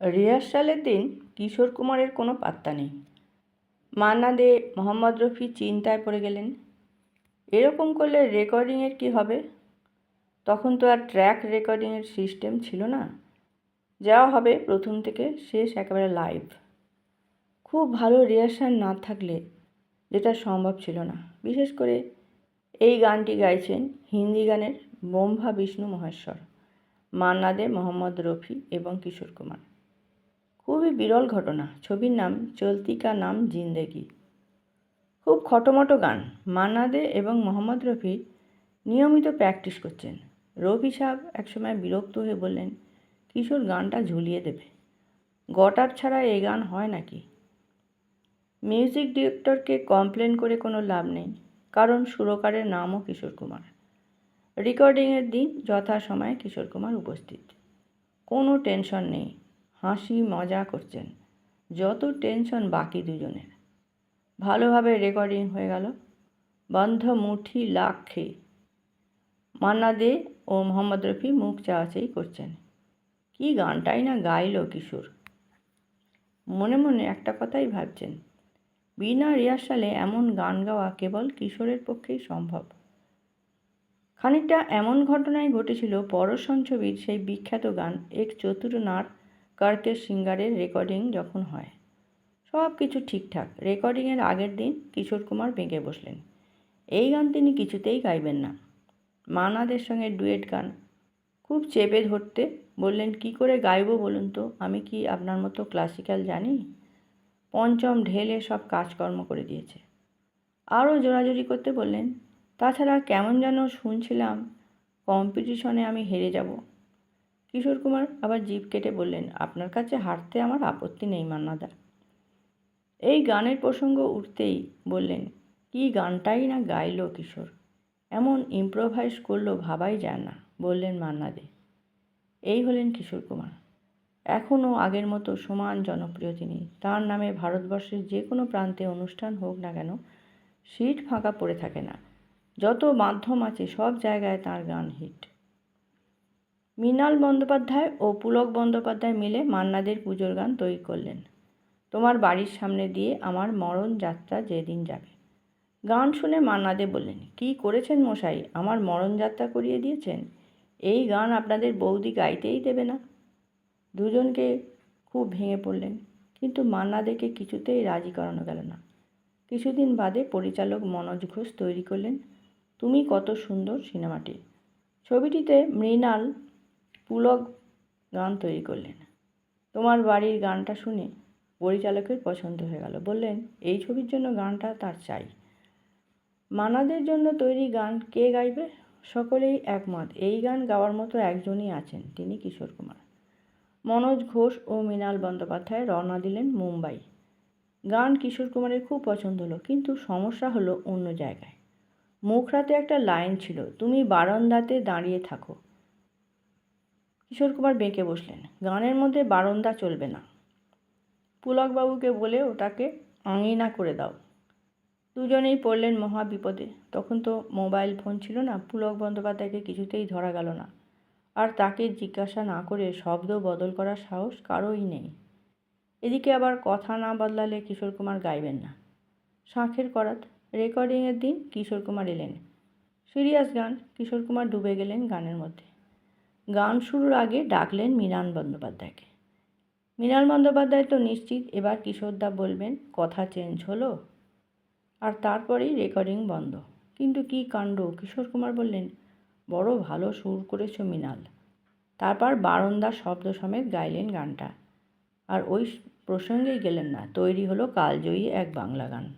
রিহার্সালের দিন কিশোর কুমারের কোনো পাত্তা নেই। মান্না দে মোহাম্মদ রফি চিন্তায় পড়ে গেলেন, এরকম করলে রেকর্ডিংয়ের কি হবে? তখন তো আর ট্র্যাক রেকর্ডিংয়ের সিস্টেম ছিল না। যাওয়া হবে প্রথম থেকে শেষ একেবারে লাইভ। খুব ভালো রিহার্সাল না থাকলে যেটা সম্ভব ছিল না। বিশেষ করে এই গানটি গাইছেন হিন্দি গানের ব্রহ্মা বিষ্ণু মহেশ্বর মান্না দে মোহাম্মদ রফি এবং কিশোর কুমার। খুবই বিরল ঘটনা। ছবির নাম চলতি কা নাম জিন্দেগি। খুব খটোমটো গান। মান্না দে এবং মোহাম্মদ রফি নিয়মিত প্র্যাকটিস করছেন। রফি সাহেব একসময় বিরক্ত হয়ে বললেন, কিশোর গানটা ঝুলিয়ে দেবে। গটার ছাড়া এই গান হয় নাকি? মিউজিক ডিরেক্টরকে কমপ্লেন করে কোনো লাভ নেই, কারণ সুরকারের নামও কিশোর কুমার। রেকর্ডিংয়ের দিন যথাসময়ে কিশোর কুমার উপস্থিত। কোনো টেনশন নেই। হাসি মজা করছেন। যত টেনশন বাকি দুজনের। ভালোভাবে রেকর্ডিং হয়ে গেল। বন্ধ মুঠি খেয়ে। মান্না দে ও মোহাম্মদ রফি মুখ চাওয়াচাই করছেন। কি গানটাই না গাইল কিশোর। মনে মনে একটা কথাই ভাবছেন। বিনা রিহার্সালে এমন গান গাওয়া কেবল কিশোরের পক্ষেই সম্ভব। খানিকটা এমন ঘটনাই ঘটেছিল পরশন ছবির সেই বিখ্যাত গান এক চতুর নার কার্কের সিঙ্গারের রেকর্ডিং যখন হয়, সব কিছু ঠিকঠাক। রেকর্ডিংয়ের আগের দিন কিশোর কুমার বেঁকে বসলেন। এই গান তিনি কিছুতেই গাইবেন না। মানাদের সঙ্গে ডুয়েট গান। খুব চেপে ধরতে বললেন, কি করে গাইবো বলুন তো? আমি কি আপনার মতো ক্লাসিক্যাল জানি? পঞ্চম ঢেলে সব কাজকর্ম করে দিয়েছে। আরও জোরাজুরি করতে বললেন, তাছাড়া কেমন যেন শুনছিলাম, কম্পিটিশনে আমি হেরে যাব। কিশোর কুমার আবার জিভ কেটে বললেন, আপনার কাছে হারতে আমার আপত্তি নেই মান্নাদা এই গানের প্রসঙ্গ উঠতেই বললেন, কি গানটাই না গাইল কিশোর, এমন ইম্প্রোভাইজ করল ভাবাই যায় না, বললেন মান্না দে এই হলেন কিশোর কুমার। এখনও আগের মতো সমান জনপ্রিয় তিনি। তার নামে ভারতবর্ষের যে কোনো প্রান্তে অনুষ্ঠান হোক না কেন, সিট ফাঁকা পড়ে থাকে না। যত মাধ্যম আছে সব জায়গায় তার গান হিট। মৃণাল বন্দ্যোপাধ্যায় ও পুলক বন্দ্যোপাধ্যায় মিলে মান্নাদের পুজোর গান তৈরি করলেন। তোমার বাড়ির সামনে দিয়ে আমার মরণ যাত্রা যেদিন যাবে। গান শুনে মান্নাদে বললেন, কি করেছেন মশাই? আমার মরণ যাত্রা করিয়ে দিয়েছেন? এই গান আপনাদের বৌদি গাইতেই দেবে না? দুজনকে খুব ভেঙে পড়লেন, কিন্তু মান্নাদেকে কিছুতেই রাজি করানো গেল না। কিছুদিন বাদে পরিচালক মনোজ ঘোষ তৈরি করলেন, তুমি কত সুন্দর সিনেমাটি। ছবিটিতে মৃণাল পুলক গান তৈরি করলেন। তোমার বাড়ির গানটা শুনে পরিচালকের পছন্দ হয়ে গেল। বললেন, এই ছবির জন্য গানটা তার চাই। মানাদের জন্য তৈরি গান কে গাইবে? সকলেই একমত। এই গান গাওয়ার মতো একজনই আছেন, তিনি কিশোর কুমার। মনোজ ঘোষ ও মৃণাল বন্দ্যোপাধ্যায় রওনা দিলেন মুম্বাই। গান কিশোর কুমারের খুব পছন্দ হলো, কিন্তু সমস্যা হলো অন্য জায়গায়। মুখরাতে একটা লাইন ছিল, তুমি বারান্দাতে দাঁড়িয়ে থাকো কিশোর কুমার বেঁকে বসলেন। গানের মধ্যে বারান্দা চলবে না। পুলকবাবুকে বলে ওটাকে আঙিনা করে দাও। দুজনেই পড়লেন মহা বিপদে। তখন তো মোবাইল ফোন ছিল না, পুলক বন্দ্যোপাধ্যায়কে কিছুতেই ধরা গেল না। আর তাকে জিজ্ঞাসা না করে শব্দ বদল করার সাহস কারোই নেই। এদিকে আবার কথা না বদলালে কিশোর কুমার গাইবেন না। শাঁখের করাত, রেকর্ডিংয়ের দিন কিশোর কুমার এলেন। সিরিয়াস গান, কিশোর কুমার ডুবে গেলেন গানের মধ্যে। গান শুরুর আগে ডাকলেন মৃণাল বন্দ্যোপাধ্যায়কে। মৃণাল বন্দ্যোপাধ্যায় তো নিশ্চিত এবার কিশোরদা বলবেন, কথা চেঞ্জ হলো? আর তারপরেই রেকর্ডিং বন্ধ। কিন্তু কি কাণ্ড? কিশোর কুমার বললেন, বড় ভালো সুর করেছ মৃণাল। তারপর বারন্দা শব্দ সমেত গাইলেন গানটা। আর ওই প্রসঙ্গেই গেলেন না, তৈরি হলো কালজয়ী এক বাংলা গান।